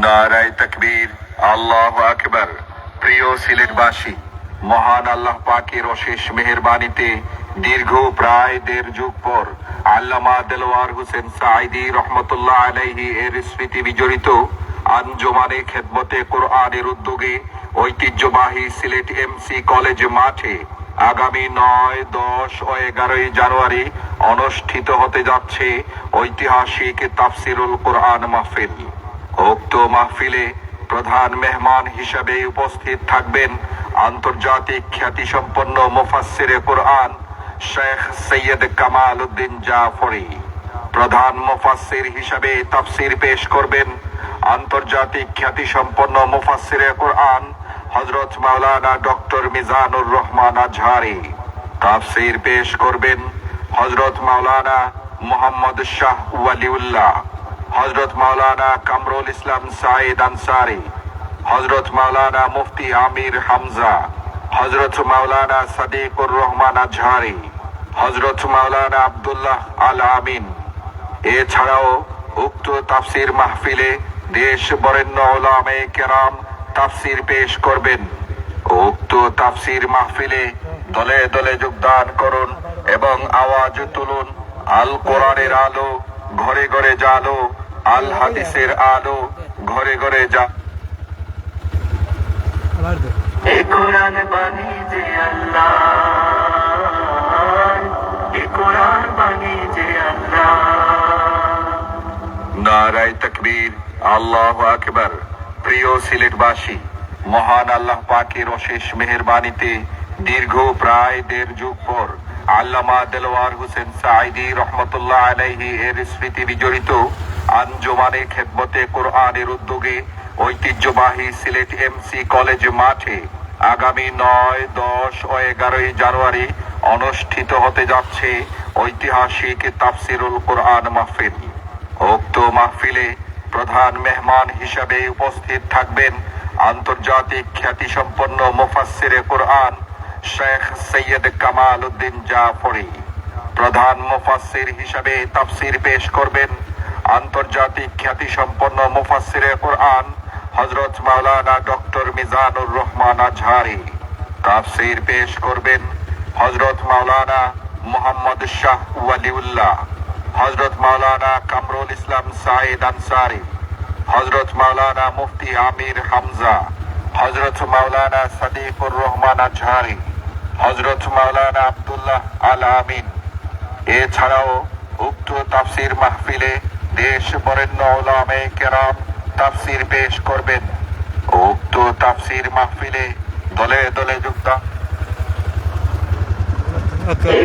নারায় তকবীর আল্লাহ আকবর প্রিয় সিলেটবাসী মহান আল্লাহ পাকের অশেষ মেহেরবানিতে দীর্ঘ প্রায় দেড় যুগ পর আল্লামা দেলোয়ার হোসেন সাইদি রহমতুল্লাহ আলাইহি এর স্মৃতি বিজড়িত আঞ্জমানে খেদমতে কোরআনের উদ্যোগে ঐতিহ্যবাহী সিলেট এমসি কলেজ মাঠে আগামী নয়, দশ ও এগারোই জানুয়ারি অনুষ্ঠিত হতে যাচ্ছে ঐতিহাসিক তাফসিরুল কোরআন মাহফিল। উক্ত মাহফিলে প্রধান মেহমান হিসেবে উপস্থিত থাকবেন আন্তর্জাতিক খ্যাতিসম্পন্ন মুফাসসিরে কোরআন শেখ সৈয়দ কামাল উদ্দিন জাফরি। প্রধান মুফাসসির হিসেবে তাফসির পেশ করবেন আন্তর্জাতিক খ্যাতিসম্পন্ন মুফাসসিরে কোরআন হযরত মাওলানা ডক্টর মিজানুর রহমান আজহারি। তাফসির পেশ করবেন হজরত মাওলানা মোহাম্মদ শাহ ওয়ালিউল্লাহ হজরত মাওলানা কামরুল ইসলাম সাইদ আনসারি হজরত মাওলানা মুফতি আমির হামজা হজরত মাওলানা সাদিকুর রহমান আজহারি হজরত মাওলানা আব্দুল্লাহ আল আমিন। এছাড়াও উক্ত তাফসির মাহফিলে দেশ বরেণ্য ওলামে কেরাম তাফসির পেশ করবেন। উক্ত তাফসির মাহফিলে দলে দলে যোগদান করুন এবং আওয়াজ তুলুন। আল কোরআনের আলো ঘরে ঘরে জালো আল হাদিসের আলো ঘরে ঘরে যা আবার দে কোরআন বাণী যে আল্লাহ এ কোরআন বাণী যে আল্লাহ। নারায় তকবীর আল্লাহ আকবর। প্রিয় সিলেটবাসী, মহান আল্লাহ পাকের অশেষ মেহেরবানিতে দীর্ঘ প্রায় দেড় যুগ পর আল্লামা দেলোয়ার হোসেন সাইদি রহমতুল্লাহ আলাইহি এর স্মৃতি বিজড়িত আঞ্জমানে খেদমতে কোরআনের উদ্যোগে ঐতিহ্যবাহী সিলেট এমসি কলেজ মাঠে আগামী নয়, দশ ও এগারোই জানুয়ারি অনুষ্ঠিত হতে যাচ্ছে ঐতিহাসিক তাফসিরুল কোরআন মাহফিল। উক্ত মাহফিলে প্রধান মেহমান হিসাবে উপস্থিত থাকবেন আন্তর্জাতিক খ্যাতিসম্পন্ন মুফাসসিরে কোরআন শেখ সৈয়দ কামাল উদ্দিন জাফরি। প্রধান মুফাসসির হিসাবে তাফসির পেশ করবেন আন্তর্জাতিক খ্যাতিসম্পন্ন মুফাসসিরে কোরআন হযরত মাওলানা ডক্টর মিজানুর রহমান আজহারি। তাফসির পেশ করবেন হযরত মাওলানা মোহাম্মদ শাহ ওয়ালিউল্লাহ। হজরত মাওলানা কামরুল ইসলাম সাইদ আনসারি হজরত মাওলানা মুফতি আমির হামজা হজরত মাওলানা সাদিকুর রহমান আজহারি হজরত মাওলানা আবদুল্লাহ আল আমিন। এছাড়াও উক্ত তাফসির মাহফিলে দেশ বরেণ্য ওলামে কেরাম তাফসির পেশ করবেন। উক্ত তাফসির মাহফিলে দলে দলে যোগদান আচ্ছা এ